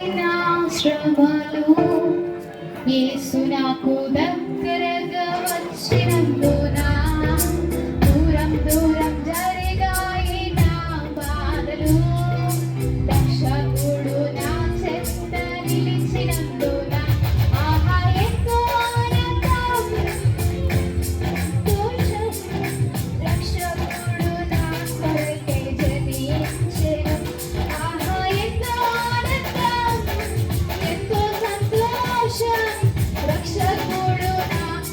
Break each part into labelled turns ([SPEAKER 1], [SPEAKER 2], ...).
[SPEAKER 1] నా శ్రమలు యేసు నాకు దగ్గరగా వచ్చినందున దూరం దూరం జరిగాయి నా బాధలు.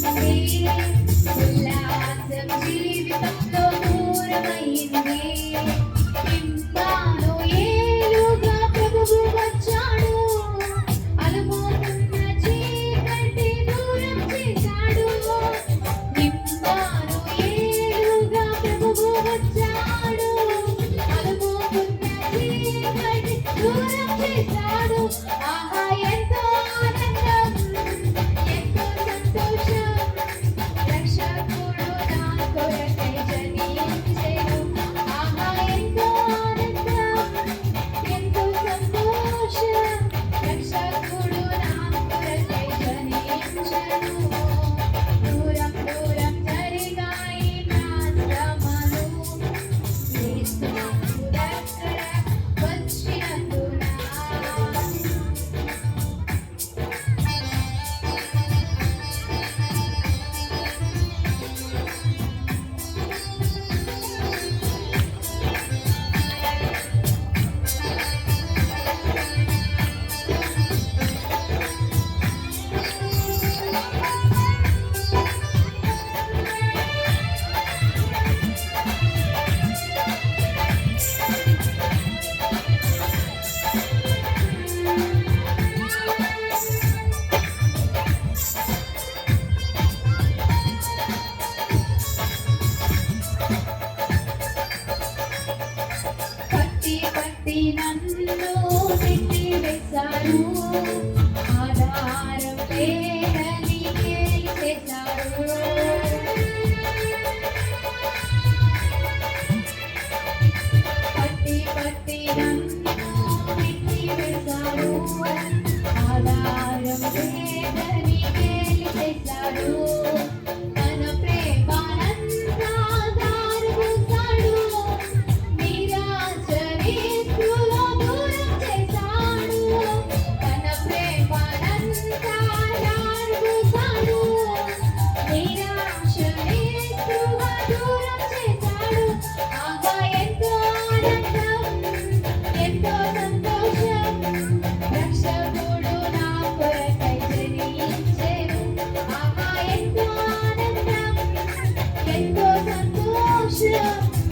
[SPEAKER 1] Thank you. చేసి నన్ను పెట్టి వేశాడు ఆధారం లేదని చేశాడు పట్టి పట్టి నన్ను పెట్టి వేశాడు ఆధారం లేదని చేశాడు